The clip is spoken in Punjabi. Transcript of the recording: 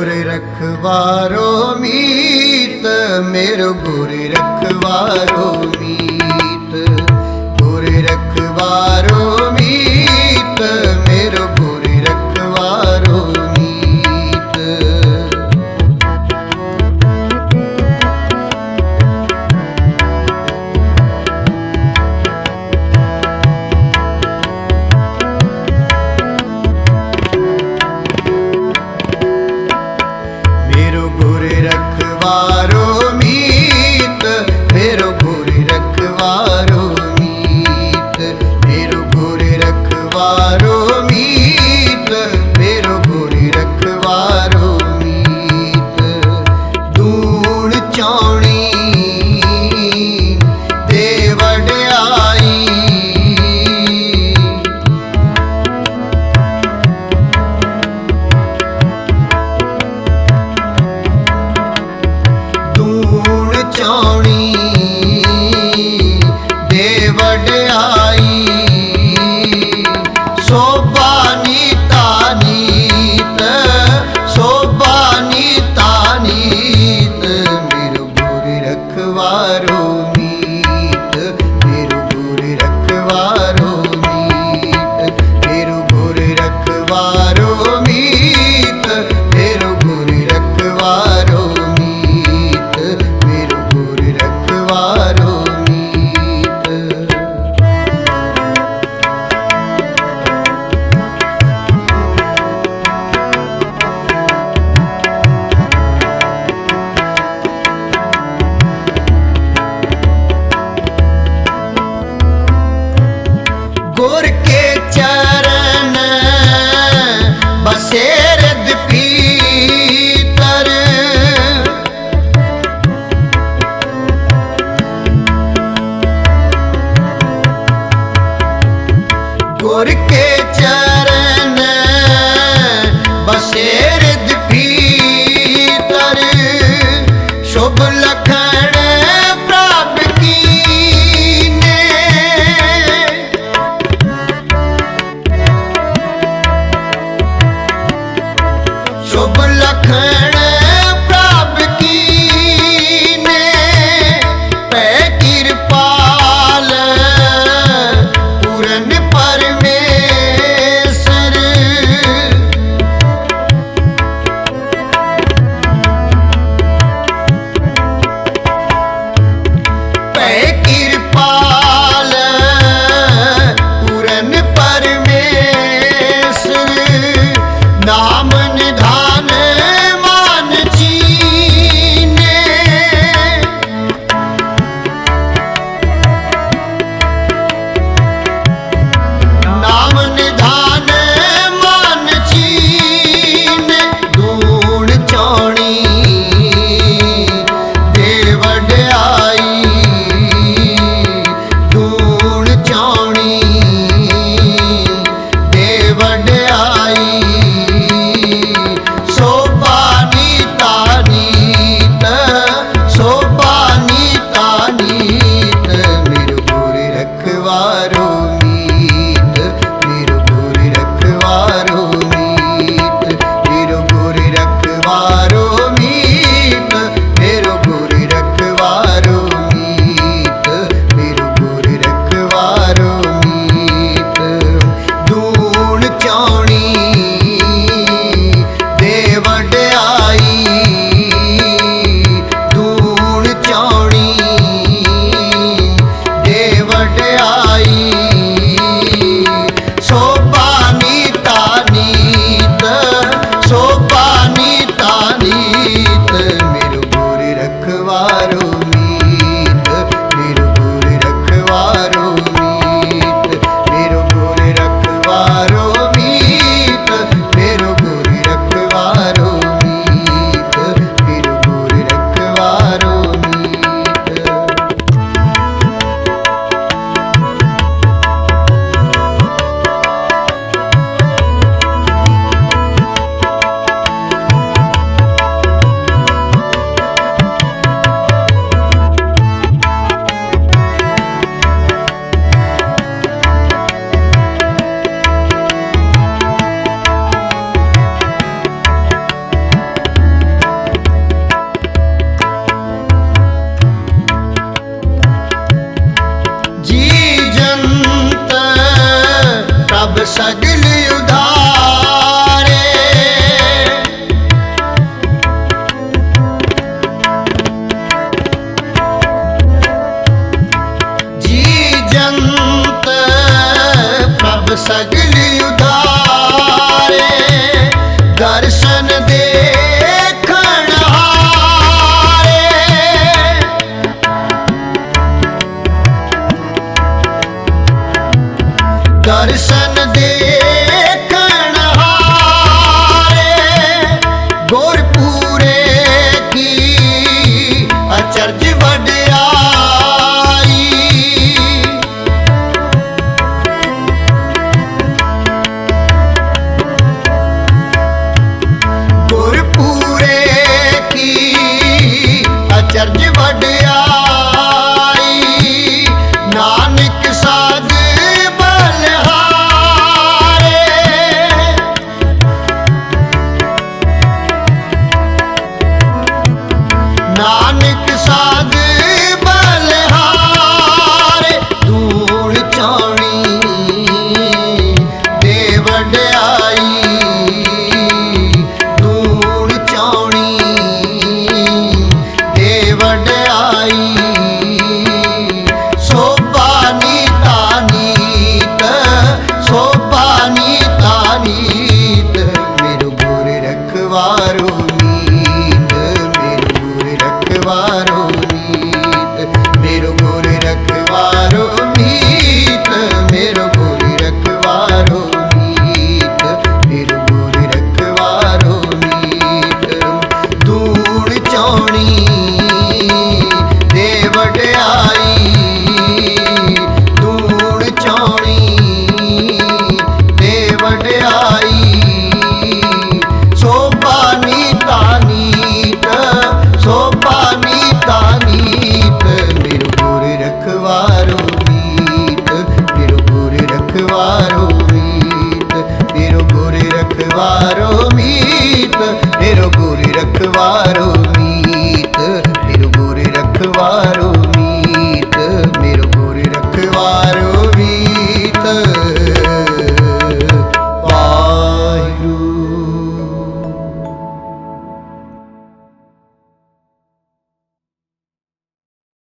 ਗੁਰ ਰਖਵਾਰੋ ਮੀਤ ਮੇਰੋ ਗੁਰ ਰਖਵਾਰੋ ਮੀਤ। ਗੁਰ ਰਖਵਾਰੋ ਪ੍ਰਭੂ ਰੇ ਰਖਵਾਰੋ ਮੀ মোর কে চাই ਰਖਵਾਰੋ ਮੀਤ ਮੇਰੋ ਗੁਰੀ ਰਖਵਾਰੋ ਮੀਤ ਮੇਰੋ ਗੁਰੀ ਰਖਵਾਰੋ ਮੀਤ ਮੇਰੋ ਗੁਰੀ ਰਖਵਾਰੋ ਮੀਤ ਮੇਰੋ ਗੁਰੀ ਰਖਵਾਰੋ ਮੀਤ ਦੂਣ ਚਾਉਣੀ ਦੇ ਵਡਿਆਈ ਵਟਿਆ ਪ੍ਰਭ ਸਗਲ ਉਧਾਰੇ। ਜੀ ਜੰਤ ਪ੍ਰਭ ਸਗਲ ਉਧਾਰੇ ਦਰਸ਼ਨ ਦੇ ਹਾਰੇ। ਦਰਸ਼ਨ